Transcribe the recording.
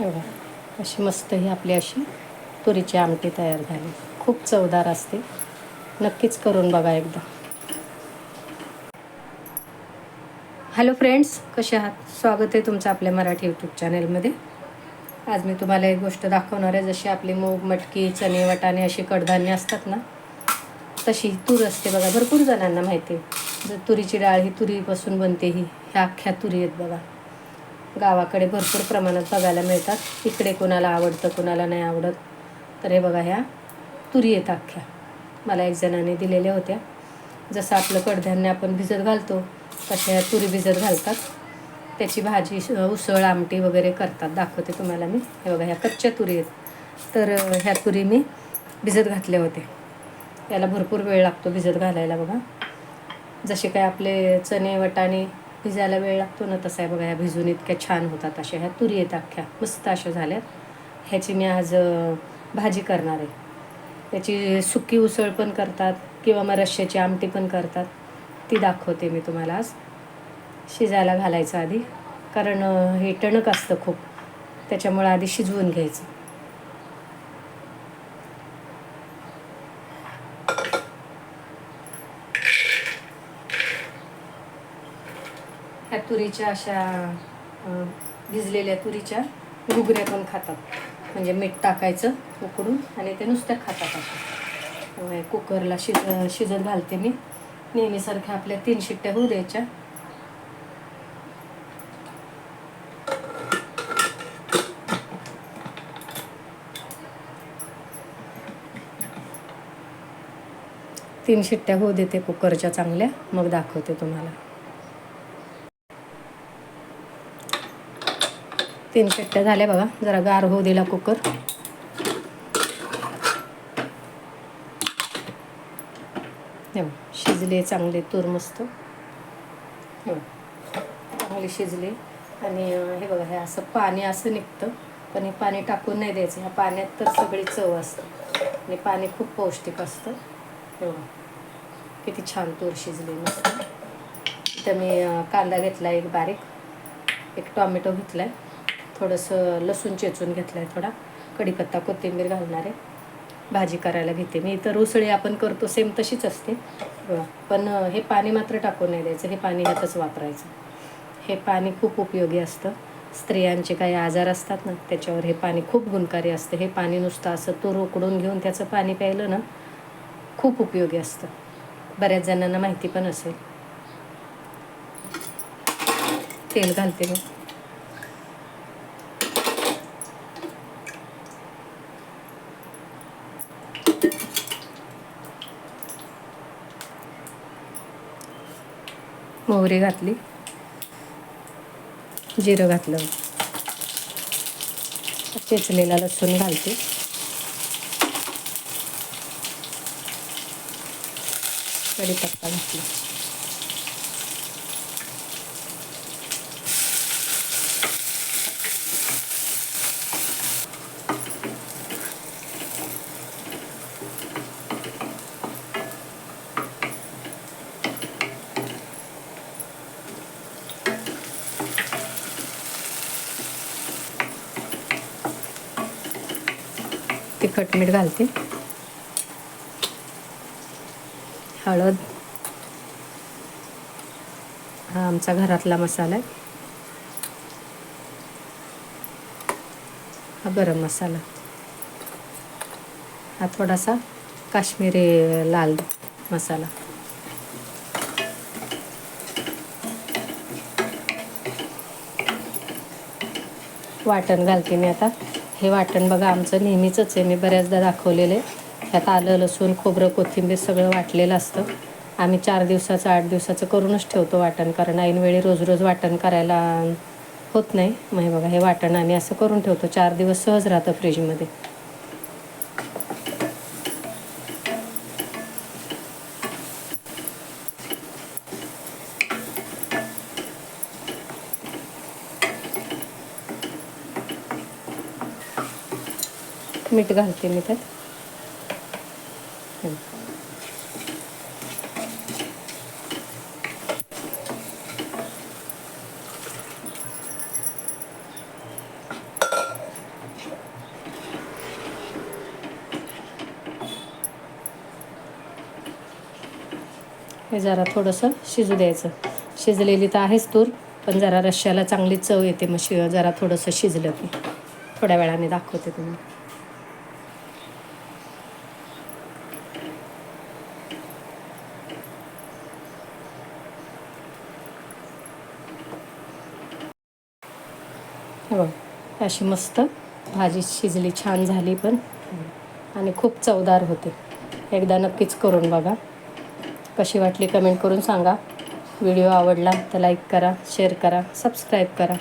एवढं. अशी मस्त ही आपली अशी तुरीची आमटी तयार झाली. खूप चवदार असते. नक्कीच करून बघा एकदा. हॅलो फ्रेंड्स कसे आहात? स्वागत आहे तुमचं आपल्या मराठी यूट्यूब चॅनलमध्ये आज मी तुम्हाला एक गोष्ट दाखवणार आहे. जशी आपली मूग मटकी चणे वटाणे अशी कडधान्य असतात ना तशी तूर असते बघा. भरपूर जणांना माहिती आहे. जर तुरीची डाळ ही तुरीपासून बनते ही ह्या अख्ख्या तुरी आहेत बघा. गावाकडे भरपूर प्रमाणात बघायला मिळतात. इकडे कोणाला आवडतं कोणाला नाही आवडत. तर हे बघा ह्या तुरी आहेत अख्ख्या. मला एक जणाने दिलेल्या होत्या. जसं आपलं कडधान्य आपण भिजत घालतो तशा ह्या तुरी भिजत घालतात. त्याची भाजी श- उसळ आमटी वगैरे करतात. दाखवते तुम्हाला मी. हे बघा ह्या कच्च्या तुरी आहेत. तर ह्या तुरी मी भिजत घातल्या होत्या. याला भरपूर वेळ लागतो भिजत घालायला बघा. जसे काय आपले चणे वटाणे भिजायला वेळ लागतो ना तसा आहे बघा ह्या भिजून इतक्या छान होतात अशा ह्या तुरी आहेत अख्ख्या मस्त अशा झाल्यात. ह्याची मी आज भाजी करणार आहे. त्याची सुकी उसळ पण करतात किंवा मग रश्श्याची आमटी पण करतात. ती दाखवते मी तुम्हाला आज. शिजायला घालायचं आधी कारण हे टणक असतं खूप. त्याच्यामुळं आधी शिजवून घ्यायचं. ह्या तुरीच्या अशा भिजलेल्या तुरीच्या घुगऱ्या पण खातात. म्हणजे मीठ टाकायचं उकडून आणि ते नुसत्या खातात असं कुकरला शिज शिजत घालते मी. नेहमीसारख्या आपल्या तीन शिट्ट्या होऊ द्यायच्या. तीन शिट्ट्या होऊ देते कुकरच्या चांगल्या. मग दाखवते तुम्हाला. तीन शिट्ट्या झाल्या बघा. जरा गार होऊ दिला कुकर. शिजले चांगले तूर मस्त. चांगले शिजले. आणि हे बघा हे असं पाणी असं निघतं पण हे पाणी टाकून नाही द्यायचं. ह्या पाण्यात तर सगळी चव असतं. आणि पाणी खूप पौष्टिक असतं. हे किती छान तूर शिजले मस्त. इथं मी कांदा घेतला एक बारीक. एक टॉमॅटो घेतला आहे थोडंसं लसूण चेचून घेतलं आहे थोडा. कढीपत्ता कोथिंबीर घालणार आहे. भाजी करायला घेते मी. इतर उसळी आपण करतो सेम तशीच असते. पण हे पाणी मात्र टाकून नाही द्यायचं. हे पाणी ह्यातच वापरायचं. हे पाणी खूप उपयोगी असतं. स्त्रियांचे काही आजार असतात ना त्याच्यावर हे पाणी खूप गुणकारी असतं. हे पाणी नुसतं असं तूर उकडून घेऊन त्याचं पाणी प्यायलं ना खूप उपयोगी असतं. बऱ्याच जणांना माहिती पण असेल. तेल घालते मी. मोहरी घातली. जिरं घातलं. चेचलेला लसूण घालते. कढीपत्ता घातला. तिखट मीठ घालते. हळद. हा आमचा घरातला मसाला आहे. हा गरम मसाला. हा थोडासा काश्मीरी लाल मसाला. वाटण घालते मी आता. हे वाटण बघा आमचं नेहमीचंच आहे. मी बऱ्याचदा दाखवलेलं आहे. ह्यात आलं लसूण खोबरं कोथिंबीर सगळं वाटलेलं असतं. आम्ही चार दिवसाचं आठ दिवसाचं करूनच ठेवतो वाटण. कारण ऐनवेळी रोज रोज वाटण करायला होत नाही. मग हे बघा हे वाटण आम्ही असं करून ठेवतो. चार दिवस सहज राहतं फ्रीजमध्ये मीठ घालते मी त्यात. हे जरा थोडंसं शिजू द्यायचं. शिजलेली तर आहेच तूर पण जरा रश्याला चांगली चव येते मग शि जरा थोडंसं शिजलं की. थोड्या वेळाने दाखवते तुम्ही हे. बघ अशी मस्त भाजी शिजली छान झाली पण. आणि खूप चवदार होते. एकदा नक्कीच करून बघा. कशी वाटली कमेंट करून सांगा. व्हिडिओ आवडला तर लाईक करा शेअर करा सबस्क्राईब करा.